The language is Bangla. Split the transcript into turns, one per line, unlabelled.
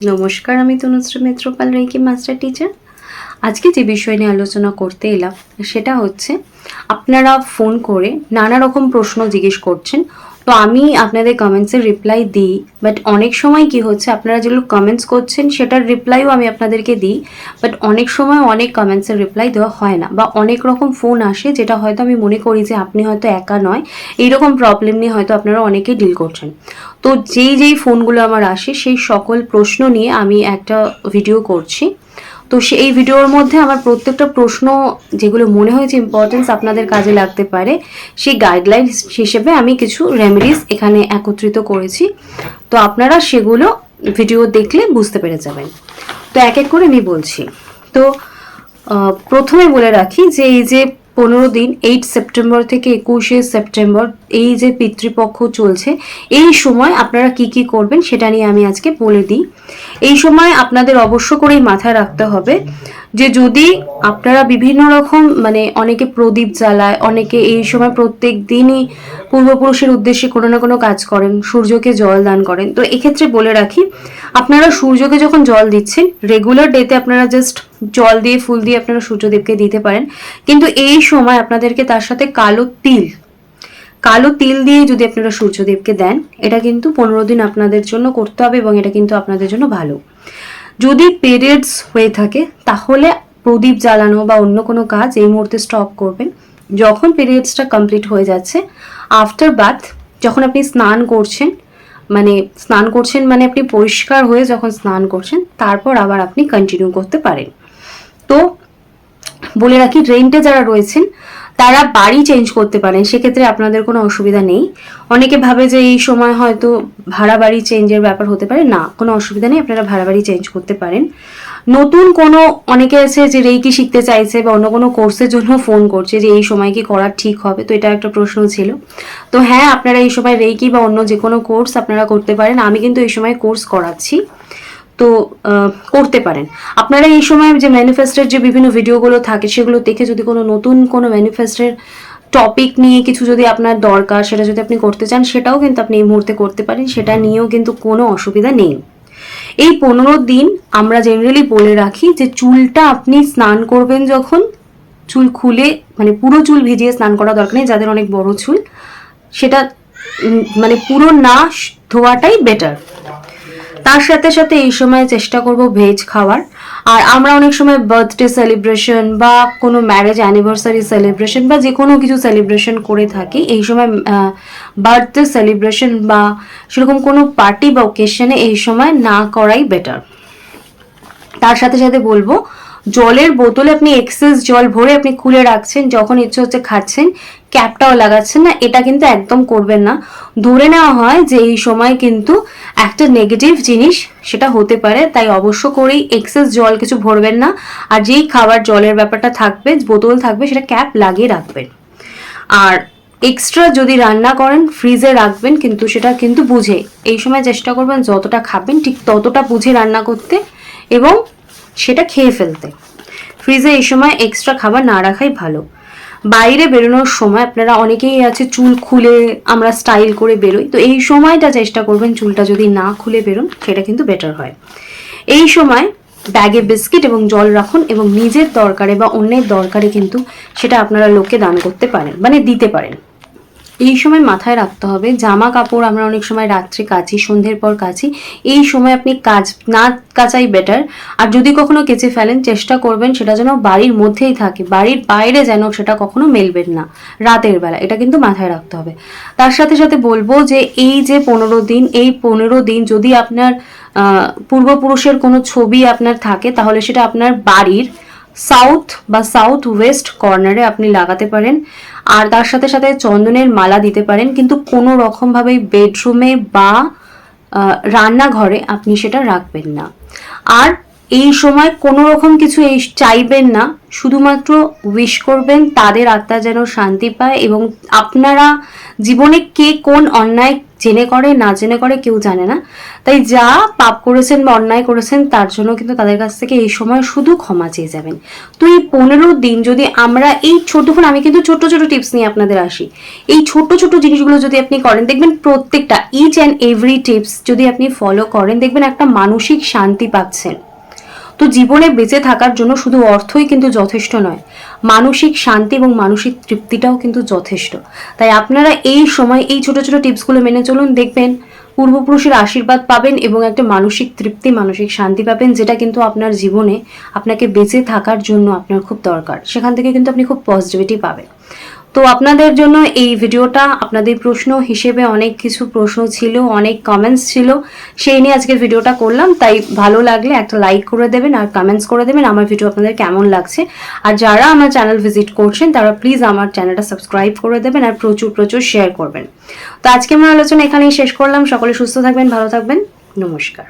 নমস্কার, আমি Tanushree Mitrapal reiki master teacher. আজকে যে বিষয় নিয়ে আলোচনা করতে এলাম, সেটা হচ্ছে, আপনারা ফোন করে নানা রকম প্রশ্ন জিজ্ঞেস করছেন তো আমি আপনাদের কমেন্টসের রিপ্লাই দিই বাট অনেক সময় কি হচ্ছে, আপনারা যেগুলো কমেন্টস করছেন সেটার রিপ্লাইও আমি আপনাদেরকে দিই বাট অনেক সময় অনেক কমেন্টসের রিপ্লাই দেওয়া হয় না, বা অনেক রকম ফোন আসে যেটা হয়তো আমি মনে করি যে আপনি হয়তো একা নয়, এইরকম প্রবলেম নিয়ে হয়তো আপনারা অনেকেই ডিল করছেন। তো যেই যেই ফোনগুলো আমার আসে, সেই সকল প্রশ্ন নিয়ে আমি একটা ভিডিও করছি। তো সে এই ভিডিওর মধ্যে আমার প্রত্যেকটা প্রশ্ন যেগুলো মনে হয়েছে ইম্পর্টেন্স আপনাদের কাজে লাগতে পারে, সেই গাইডলাইন হিসেবে আমি কিছু রেমেডিস এখানে একত্রিত করেছি। তো আপনারা সেগুলো ভিডিও দেখলে বুঝতে পেরে যাবেন। তো এক এক করে আমি বলছি। তো প্রথমে বলে রাখি যে এই যে পনেরো দিন এইট সেপ্টেম্বর থেকে একুশে সেপ্টেম্বর এই যে পিতৃপক্ষ চলছে, এই সময় আপনারা কি কি করবেন সেটা নিয়ে আমি আজকে বলে দিই। এই সময় আপনাদের অবশ্য করেই মাথায় রাখতে হবে যে যদি আপনারা বিভিন্ন রকম মানে অনেকে প্রদীপ জ্বালায়, অনেকে এই সময় প্রত্যেক দিনই পূর্বপুরুষের উদ্দেশ্যে কোনো না কোনো কাজ করেন, সূর্যকে জল দান করেন। তো এক্ষেত্রে বলে রাখি, আপনারা সূর্যকে যখন জল দিচ্ছেন রেগুলার ডেতে আপনারা জাস্ট জল দিয়ে, ফুল দিয়ে আপনারা সূর্যদেবকে দিতে পারেন। কিন্তু এই সময় আপনাদেরকে তার সাথে কালো তিল কালো তিল দিয়ে যদি আপনারা সূর্যদেবকে দেন, এটা কিন্তু পনেরো দিন আপনাদের জন্য করতে হবে এবং এটা কিন্তু আপনাদের জন্য ভালো। যদি পেরিয়ডস হয়ে থাকে, তাহলে প্রদীপ জ্বালানো বা অন্য কোনো কাজ এই মুহূর্তে স্টপ করবেন। যখন পিরিয়ডসটা কমপ্লিট হয়ে যাচ্ছে আফটার বাথ যখন আপনি স্নান করছেন মানে স্নান করছেন মানে আপনি পরিষ্কার হয়ে যখন স্নান করছেন, তারপর আবার আপনি কন্টিনিউ করতে পারেন। তো বলে রাখি রেন্টে যারা রয়েছেন তারা বাড়ি চেঞ্জ করতে পারেন সেক্ষেত্রে আপনাদের কোনো অসুবিধা নেই। অনেকে ভাবে যে এই সময় হয়তো ভাড়া বাড়ি চেঞ্জের ব্যাপার হতে পারে। না, কোনো অসুবিধা নেই, আপনারা ভাড়া বাড়ি চেঞ্জ করতে পারেন। নতুন কোনো, অনেকে আছে যে রেইকি শিখতে চাইছে বা অন্য কোনো কোর্সের জন্য ফোন করছে যে এই সময় কি করা ঠিক হবে, তো এটা একটা প্রশ্ন ছিল। তো হ্যাঁ আপনারা এই সময় রেইকি বা অন্য যে কোনো কোর্স আপনারা করতে পারেন। আমি কিন্তু এই সময় কোর্স করাচ্ছি। তো করতে পারেন। আপনারা এই সময় যে ম্যানিফেস্টের যে বিভিন্ন ভিডিওগুলো থাকে, সেগুলো দেখে যদি কোনো নতুন কোনো ম্যানিফেস্টের টপিক নিয়ে কিছু যদি আপনার দরকার, সেটা যদি আপনি করতে চান, সেটাও কিন্তু আপনি এই মুহূর্তে করতে পারেন, সেটা নিয়েও কিন্তু কোনো অসুবিধা নেই। এই পনেরো দিন আমরা জেনারেলি বলে রাখি যে, চুলটা আপনি স্নান করবেন যখন, চুল খুলে মানে পুরো চুল ভিজিয়ে স্নান করা দরকার নেই, যাদের অনেক বড় চুল, সেটা মানে পুরো না ধোয়াটাই বেটার তার সাথে সাথে এই সময় চেষ্টা করব ভেজ খাওয়ার। আর আমরা অনেক সময় বার্থডে সেলিব্রেশন বা কোনো ম্যারেজ অ্যানিভার্সারি সেলিব্রেশন বা যে কোনো কিছু সেলিব্রেশন করে থাকি। এই সময় বার্থডে সেলিব্রেশন বা সেরকম কোনো পার্টি বা ওকেশনে এই সময় না করাই বেটার তার সাথে সাথে বলব জলের বোতলে আপনি এক্সেস জল ভরে আপনি খুলে রাখছেন, যখন ইচ্ছে হচ্ছে খাচ্ছেন, ক্যাপটাও লাগাচ্ছেন না, এটা কিন্তু একদম করবেন না। ধরে নেওয়া হয় যে এই সময় কিন্তু একটা নেগেটিভ জিনিস সেটা হতে পারে, তাই অবশ্য করেই এক্সেস জল কিছু ভরবেন না, আর যেই খাবার জলের ব্যাপারটা থাকবে, বোতল থাকবে, সেটা ক্যাপ লাগিয়ে রাখবেন। আর এক্সট্রা যদি রান্না করেন ফ্রিজে রাখবেন, কিন্তু সেটা কিন্তু বুঝে। এই সময় চেষ্টা করবেন যতটা খাবেন, ঠিক ততটা বুঝে রান্না করতে এবং সেটা খেয়ে ফেলতে। ফ্রিজে এই সময় এক্সট্রা খাবার না রাখাই ভালো। বাইরে বেরোনোর সময় আপনারা অনেকেই আছে, চুল খুলে আমরা স্টাইল করে বেরোই। তো এই সময়টা চেষ্টা করবেন চুলটা যদি না খুলে বেরোন, সেটা কিন্তু বেটার হয়। এই সময় ব্যাগে বিস্কিট এবং জল রাখুন এবং নিজের দরকারে বা অন্যের দরকারে কিন্তু সেটা আপনারা লোককে দান করতে পারেন মানে দিতে পারেন। এই সময় মাথায় রাখতে হবে। জামা কাপড় আমরা অনেক সময় রাত্রে কাচি, সন্ধ্যের পর কাচি। এই সময় আপনি কাজ, না কাচাই বেটার আর যদি কখনো কেচে ফেলেন, চেষ্টা করবেন সেটা যেন বাড়ির মধ্যেই থাকে। বাড়ির বাইরে যেন সেটা কখনো মেলবেন না। রাতের বেলা, এটা কিন্তু মাথায় রাখতে হবে। তার সাথে সাথে বলব যে, এই যে পনেরো দিন, এই পনেরো দিন যদি আপনার পূর্বপুরুষের কোনো ছবি আপনার থাকে, তাহলে সেটা আপনার বাড়ির সাউথ বা সাউথ ওয়েস্ট কর্নারে আপনি লাগাতে পারেন। আর তার সাথে সাথে চন্দনের মালা দিতে পারেন। কিন্তু কোনো রকমভাবেই বেডরুমে বা রান্নাঘরে আপনি সেটা রাখবেন না। আর এই সময় কোনো রকম কিছু এই চাইবেন না। শুধুমাত্র উইশ করবেন, তাদের আত্মা যেন শান্তি পায় এবং আপনারা জীবনে কে কোন অন্যায় জেনে করে, না জেনে করে কেউ জানে না। তাই যা পাপ করেছেন বা অন্যায় করেছেন, তার জন্য কিন্তু তাদের কাছ থেকে এই সময় শুধু ক্ষমা চেয়ে যাবেন। তো এই পনেরো দিন যদি আমরা এই ছোটক্ষণ আমি কিন্তু ছোট ছোট টিপস নিয়ে আপনাদের আসি। এই ছোট ছোট জিনিসগুলো যদি আপনি করেন, দেখবেন প্রত্যেকটা ইচ অ্যান্ড এভরি টিপস যদি আপনি ফলো করেন, দেখবেন একটা মানসিক শান্তি পাচ্ছেন। তো জীবনে বেঁচে থাকার জন্য শুধু অর্থই কিন্তু যথেষ্ট নয়, মানসিক শান্তি এবং মানসিক তৃপ্তিটাও কিন্তু যথেষ্ট। তাই আপনারা এই সময় এই ছোট ছোট টিপসগুলো মেনে চলুন, দেখবেন পূর্বপুরুষের আশীর্বাদ পাবেন এবং একটা মানসিক তৃপ্তি, মানসিক শান্তি পাবেন, যেটা কিন্তু আপনার জীবনে আপনাকে বেঁচে থাকার জন্য আপনার খুব দরকার। সেখান থেকে কিন্তু আপনি খুব পজিটিভিটি পাবেন। তো আপনাদের জন্য এই ভিডিওটা আপনাদের প্রশ্ন হিসেবে অনেক কিছু প্রশ্ন ছিল, অনেক কমেন্টস ছিল। সেই নিয়ে আজকের ভিডিওটা করলাম। তাই ভালো লাগলে একটা লাইক করে দেবেন আর কমেন্টস করে দেবেন আমার ভিডিও আপনাদের কেমন লাগছে। আর যারা আমার চ্যানেল ভিজিট করছেন, তারা প্লিজ আমার চ্যানেলটা সাবস্ক্রাইব করে দেবেন আর প্রচুর প্রচুর শেয়ার করবেন। তো আজকে আমার আলোচনা এখানেই শেষ করলাম। সকলে সুস্থ থাকবেন, ভালো থাকবেন। নমস্কার।